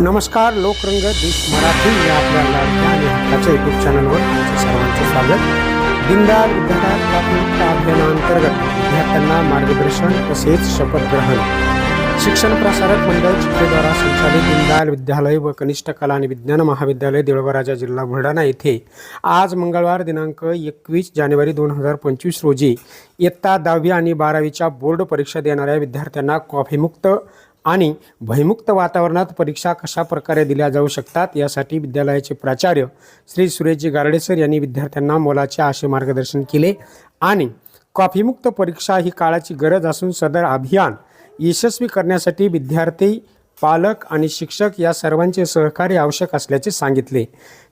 नमस्कार लोकरंग देश मराठी या आपल्या लाडक्या आणि हक्काच्या युट्यूब चॅनलवर तुमचं सर्वांचं स्वागत. दिनदार विद्यालयात प्राथमिकता अभियानांतर्गत विद्यार्थ्यांना मार्गदर्शन तसेच शपथग्रहण शिक्षण प्रसारक मंडळ चित्रेद्वारा संचालित दीनदयाल विद्यालय व कनिष्ठ कला आणि विज्ञान महाविद्यालय देवळबराजा जिल्हा बुलढाणा येथे आज मंगळवार दिनांक एकवीस जानेवारी दोन हजार पंचवीस रोजी इयत्ता दहावी आणि बारावीच्या बोर्ड परीक्षा देणाऱ्या विद्यार्थ्यांना कॉफीमुक्त आणि भयमुक्त वातावरणात परीक्षा कशा प्रकारे दिल्या जाऊ शकतात यासाठी विद्यालयाचे प्राचार्य श्री सुरेशजी गारडेसर यांनी विद्यार्थ्यांना मोलाचे आशे मार्गदर्शन केले आणि कॉफीमुक्त परीक्षा ही काळाची गरज असून सदर अभियान यशस्वी करण्यासाठी विद्यार्थी पालक आणि शिक्षक या सर्वांचे सहकार्य आवश्यक असल्याचे सांगितले.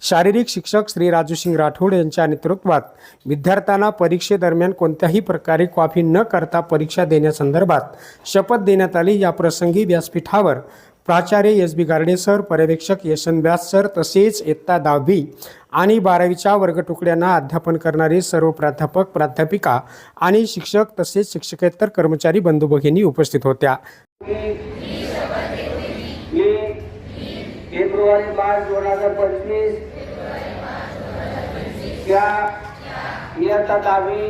शारीरिक शिक्षक श्री राजूसिंग राठोड यांच्या नेतृत्वात विद्यार्थ्यांना परीक्षेदरम्यान कोणत्याही प्रकारे कॉफी न करता परीक्षा देण्यासंदर्भात शपथ देण्यात आली. या प्रसंगी व्यासपीठावर प्राचार्य एस बी गार्डे सर पर्यवेक्षक यशन व्यास सर तसेच इयत्ता दहावी आणि बारावीच्या वर्गतुकड्यांना अध्यापन करणारे सर्व प्राध्यापक प्राध्यापिका आणि शिक्षक तसेच शिक्षकेतर कर्मचारी बंधू भगिनी उपस्थित होत्या मी फेब्रुवारी मार्च दोन हजार पंचवीस. या इयत्ता दहावी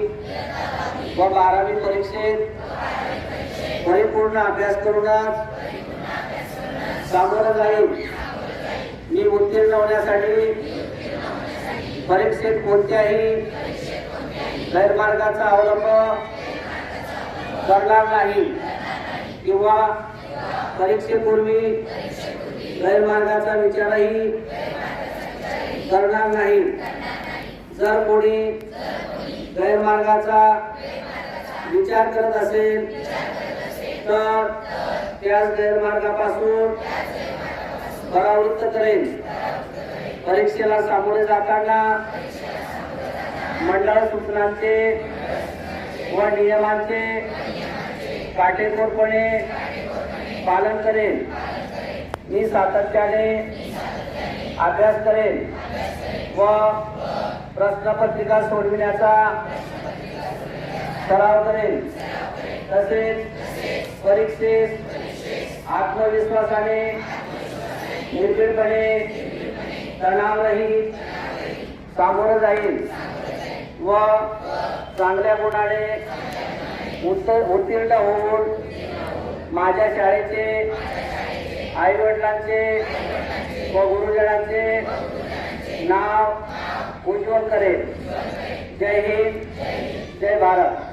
व बारावी परीक्षेत परिपूर्ण अभ्यास करूनच सामोरं जाईल. मी उत्तीर्ण होण्यासाठी परीक्षेत कोणत्याही गैरमार्गाचा अवलंब करणार नाही. किंवा परीक्षेपूर्वी गैरमार्गाचा विचारही करणार नाही. जर कोणी गैरमार्गाचा विचार करत असेल तर त्याच गैरमार्गापासून परावृत्त करेल. परीक्षेला सामोरे जाताना मंडळ सूचनांचे व नियमांचे काटेकोरपणे पालन करेन मी सातत्याने अभ्यास करेन व प्रश्नपत्रिका सोडविण्याचा सराव करेन. तसेच परीक्षेत आत्मविश्वासाने निर्भीडपणे तणावरहित सामोरं जाईल व चांगल्या गुणाने उत्तर उत्तीर्ण होऊन माझ्या शाळेचे आई वडिलांचे व गुरुजनांचे नाव उज्ज्वल करेल. जय हिंद जय भारत.